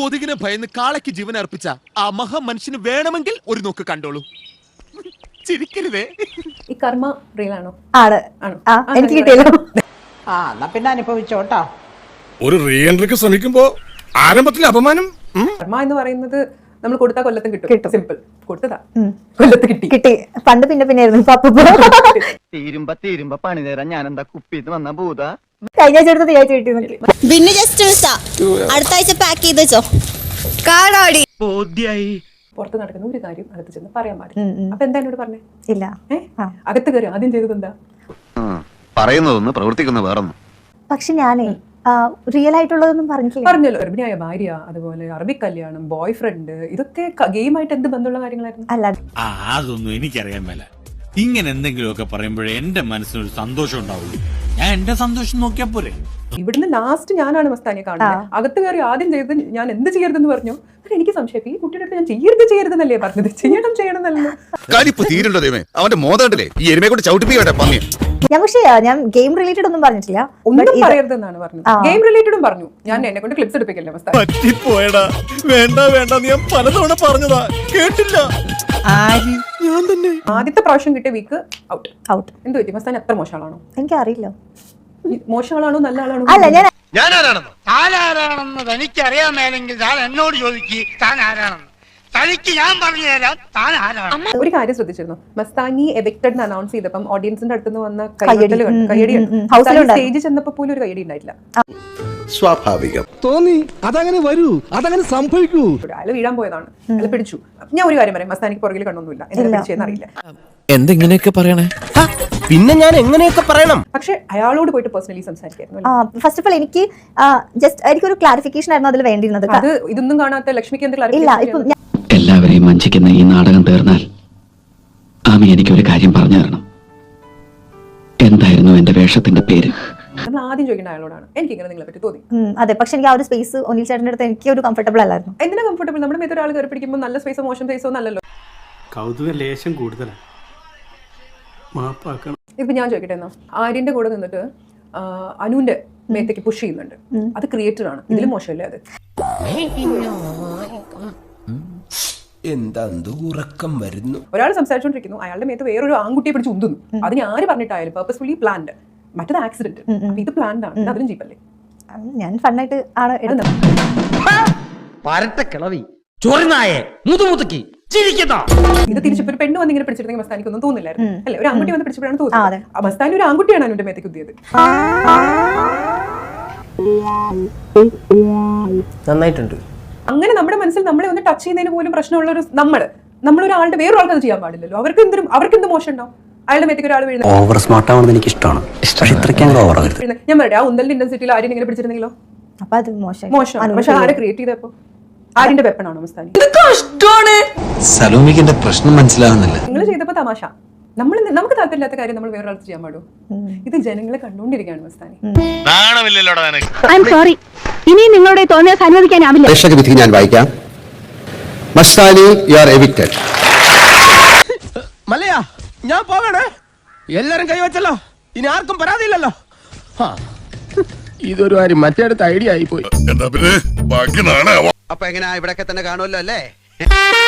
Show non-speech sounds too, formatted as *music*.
കൊതുകിനെ ഭയന്ന് കാളയ്ക്ക് ജീവൻ അർപ്പിച്ച ആ മഹാമനുഷ്യന് വേണമെങ്കിൽ ഒരു നോക്ക് കണ്ടോളൂ. ചിരിക്കരുതേ. ഈ കർമ്മ റിയൽ ആണോ? ആണ്. ആ എനിക്ക് കിട്ടിയല്ലോ. ആ എന്നാ പിന്നെ അനുഭവിച്ചോട്ടോ ഒരു റീഎൻട്രിക്ക് ശ്രമിക്കുമ്പോ ആരംഭത്തിൽ അപമാനം. കർമ്മ എന്ന് പറയുന്നത് നമ്മൾ കൊടുത്ത കൊല്ലത്തും കിട്ടും. സിമ്പിൾ കൊടുത്തതാ. കൊല്ലത്ത് കിട്ടി. കിട്ടി. പണ്ട് പിന്നെ പിന്നെ ആയിരുന്നു ഇപ്പൊ അപ്പൊ *laughs* *laughs* തീരുമ്പ തീരുമ്പ പണി തരാൻ ഞാൻ എന്താ കുപ്പിന്ന് വന്ന ഭൂത? കഴിഞ്ഞ ആഴ്ച എടുത്ത് ഈ ആഴ്ച കിട്ടി പിന്നെ ജസ്റ്റ് വിളിച്ചാ. അടുത്ത ആഴ്ച പാക്ക് ചെയ്ത് വെച്ചോ. കാടാടി. പുറത്ത് നടക്കുന്ന ഒരു കാര്യം അകത്ത് ചെന്ന് പറയാൻ പാടില്ല. അപ്പൊ എന്താ എന്നോട് പറഞ്ഞേ? ഇല്ല. അകത്ത് കയറി ആദ്യം ചെയ്തത് എന്താ? പറയുന്നതൊന്ന് പ്രവർത്തിക്കുന്ന വേറൊന്നും. പക്ഷെ ഞാനേ റിയൽ ആയിട്ടുള്ളതൊന്നും പറഞ്ഞില്ല. പറഞ്ഞല്ലോ ഗർഭിണിയായ ഭാര്യ അതുപോലെ അറബി കല്യാണം ബോയ് ഫ്രണ്ട് ഇതൊക്കെ ഗെയിമായിട്ട് എന്ത് ബന്ധമുള്ള കാര്യങ്ങളായിരുന്നു? അല്ല. ആ അതൊന്നും എനിക്കറിയാൻ മേല. ഇങ്ങനെ എന്തെങ്കിലുമൊക്കെ പറയുമ്പോഴേ എന്റെ മനസ്സിനൊരു സന്തോഷം ഉണ്ടാവുള്ളൂ. ഞാൻ എന്റെ സന്തോഷം നോക്കിയാ പോരെ. ഇവിടുന്ന് ലാസ്റ്റ് ഞാനാണ് മസ്താനിയെ കാണുന്നത്. അകത്ത് കയറി ആദ്യം ചെയ്തത് ഞാൻ എന്ത് ചെയ്യരുതെന്ന് പറഞ്ഞു. എനിക്ക് സംശയം ഈ കുട്ടിയുടെ അടുത്ത് ഞാൻ ചെയ്യരുത് ചെയ്യരുതെന്നല്ലേ പറഞ്ഞത്? ചെയ്യണം ചെയ്യണം എന്നല്ലോ കാലിപ്പോ തീരുണ്ടോ ദൈവമേ? അവന്റെ മോതാണ്ടില്ലേ ഈ എരുമയെ കൊണ്ട് ചവിട്ടിപ്പിക്കട്ടെ പന്നി. ഞാൻ പക്ഷേ ഞാൻ ഗെയിം റിലേറ്റഡ് ഒന്നും പറഞ്ഞിട്ടില്ല. ഒന്നും പറയരുതെന്നാണ് പറഞ്ഞത്. ഗെയിം റിലേറ്റഡും പറഞ്ഞു. ഞാൻ എന്നെ കൊണ്ട് ക്ലിപ്സ് എടുപ്പിക്കല്ലേ പറ്റിപ്പോയടാ. വേണ്ട വേണ്ട ഞാൻ പലതവണ പറഞ്ഞതാ. കേട്ടില്ല. ഞാൻ തന്നെ. ആദ്യത്തെ പ്രാവശ്യം കിട്ടിയ വീക്ക് ഔട്ട് ഔട്ട് എന്ത് പറ്റി? മസ്താൻ അത്ര മോശമാണോ എനിക്കറിയില്ല. മോശം ആളാണോ നല്ല ആളാണോ അല്ല ഞാൻ താൻ ആരാണെന്ന് തനിക്കറിയാമേലെങ്കിൽ താൻ എന്നോട് ചോദിക്ക് താൻ ആരാണെന്ന് തനിക്ക് ഞാൻ പറഞ്ഞു തരാം താൻ ആരാണ് ഒരു കാര്യം ശ്രദ്ധിച്ചിരുന്നു. മസ്താനി എവിക്റ്റഡ് അനൗൺസ് ചെയ്തപ്പം ഓഡിയൻസിന്റെ അടുത്തുനിന്ന് വന്ന കയ്യടി. കയ്യടി. സ്റ്റേജിൽ ചെന്നപ്പോ പോലും ഒരു കയ്യടി ഉണ്ടായിട്ടില്ല. സ്വാഭാവികം. തോന്നി അതങ്ങനെ വരൂ അതങ്ങനെ സംഭവിക്കൂ. അയാൾ വീഴാൻ പോയതാണ്. അയാൾ പിടിച്ചു. ഞാൻ ഒരു കാര്യം പറയാം. മസ്താനിക്ക് പുറകിൽ കണ്ണൊന്നുമില്ല. എന്താ പിടിച്ചതെന്ന് അറിയില്ല. എന്തെങ്ങനെയൊക്കെ പറയണേ? പിന്നെ ഞാൻ എങ്ങനെയൊക്കെ പറയണം? പക്ഷെ അയാളോട് പോയിട്ട് പേഴ്സണലി സംസാരിക്കായിരുന്നു ഫസ്റ്റ് ഓഫ് ഓൾ എനിക്ക് ജസ്റ്റ് എനിക്ക് ഒരു ക്ലാരിഫിക്കേഷൻ ആയിരുന്നു അതിൽ വേണ്ടിയിരുന്നത്. അത് ഇതൊന്നും കാണാത്ത ലക്ഷ്മിക്ക് എന്ത് ഇല്ല ഞാൻ- എല്ലാവരെയും വഞ്ചിക്കുന്ന ഈ നാടകം തീർന്നാൽ ആമി എനിക്കൊരു കാര്യം പറഞ്ഞു തരണം. എന്തായിരുന്നു എന്റെ വേഷത്തിന്റെ പേര്? നമ്മൾ ആദ്യം ചോദിക്കേണ്ട അയാളോടാണ്. എനിക്ക് ഇങ്ങനെ നിങ്ങളെ പറ്റി തോന്നി. അതെ പക്ഷെ എനിക്ക് ആ ഒരു സ്പേസ് ഒന്നിൽ ചേട്ടന്റെ അടുത്ത് എനിക്ക് ഒരു കംഫർട്ടബിൾ അല്ലായിരുന്നു. എന്തിനാ കംഫർട്ടബിൾ നമ്മുടെ മേത്ത് ഒരാൾ കയറി പിടിക്കുമ്പോൾ നല്ല സ്പേസോ മോശം സ്പേസോ നല്ലല്ലോ കൗതുക ലേശം കൂടുതലാണ് മാപ്പാക്കണം. ഇപ്പൊ ഞാൻ ചോദിക്കട്ടെ എന്നാ? ആര്യന്റെ കൂടെ നിന്നിട്ട് അനുവിന്റെ അനുവിന്റെ മേത്തേക്ക് പുഷ് ചെയ്യുന്നുണ്ട്. അത് ക്രിയേറ്റർ ആണ്. ഇതിലും മോശമല്ലേ അത്? എന്താ ഉറക്കം വരുന്നു? ഒരാൾ സംസാരിച്ചോണ്ടിരിക്കുന്നു. അയാളുടെ മേത്ത് വേറൊരു ആൺകുട്ടിയെ പിടിച്ച് ഉന്തുന്നു. അതിന് ആര് പറഞ്ഞിട്ടായാലും പേർപ്പസ്ഫുള്ളി പ്ലാൻഡ് മറ്റത് ആക്സിഡന്റ് ഇത് പ്ലാൻഡ് ആണ്. അതിലും ജീപ്പല്ലേ ഞാൻ ഫണ്ണായിട്ട് ആണ് എടുത്തത്. പരട്ടക്കിളവി ചൊറിനായെ. മുതുമുതുക്കി. ഇത് തിരിച്ചിപ്പോ ഒരു പെണ്ണ് വന്ന് ഇങ്ങനെ പിടിച്ചിരുന്നെങ്കിൽ മസ്താനിക്ക് ഒന്നും തോന്നില്ലായിരുന്നു. അല്ലെ? ഒരു ആൺകുട്ടി വന്ന് പിടിച്ചപ്പോഴാണ് തോന്നുന്നത് ആ മസ്താനി ഒരു ആൺകുട്ടിയാണ് അനുവിന്റെ മേത്തേക്ക് ഉദ്യത് നന്നായിട്ടുണ്ട്. അങ്ങനെ നമ്മുടെ മനസ്സിൽ നമ്മളെ ഒന്ന് ടച്ച് ചെയ്യുന്നതിന് പോലും പ്രശ്നമുള്ള ഒരു നമ്മൾ നമ്മളൊരാളുടെ വേറൊരാൾക്ക് അത് ചെയ്യാൻ പാടില്ലല്ലോ. അവർക്ക് എന്തും അവർക്ക് എന്ത് മോശം ഉണ്ടാവും അയാളുടെ മേത്തേക്ക് ഒരാൾ വീഴുന്നത് ഓവർ സ്മാർട്ട് ആവണമെന്ന് എനിക്ക് ഇഷ്ടമാണ്. പക്ഷെ ഇത്രയ്ക്ക് ഓവർ ആകരുത് ഞാൻ പറയട്ടെ ആ ഉന്തലിന്റെ ഇന്റൻസിറ്റിയിൽ ആരും ഇങ്ങനെ പിടിച്ചിരുന്നെങ്കിലോ? അപ്പൊ അത് മോശം. മോശം. പക്ഷെ ആരെ ക്രിയേറ്റ് ചെയ്തപ്പോ ആരിന്റെ വെപ്പണാണോ മസ്താനി? സലോമിക്കിന്റെ പ്രശ്നം മനസ്സിലാവുന്നില്ല. നിങ്ങൾ ചെയ്തപ്പോ തമാശ. നമ്മൾ നമുക്ക് താല്പര്യമില്ലാത്ത കാര്യം നമ്മൾ വേറൊരാൾക്ക് ചെയ്യാൻ പാടും ഇത് ജനങ്ങളെ കണ്ടുകൊണ്ടിരിക്കുകയാണ് മസ്താനി. സോറി. ഇനി നിങ്ങളുടെ തോന്നിയാൽ അനുവദിക്കാനാവില്ല പ്രേക്ഷക വിധി ഞാൻ വായിക്കാം. മസ്താനി യു ആർ എവിക്റ്റഡ് മലയാ ഞാൻ പോകണേ എല്ലാരും കൈവച്ചല്ലോ ഇനി ആർക്കും പരാതിയില്ലല്ലോ. ഇതൊരു കാര്യം മറ്റേടത്ത് ഐഡിയ ആയി പോയി. എന്താ പിന്നെ? ബാക്കി നാളെ അപ്പൊ എങ്ങനെയാ ഇവിടൊക്കെ തന്നെ കാണുമല്ലോ അല്ലേ? *laughs*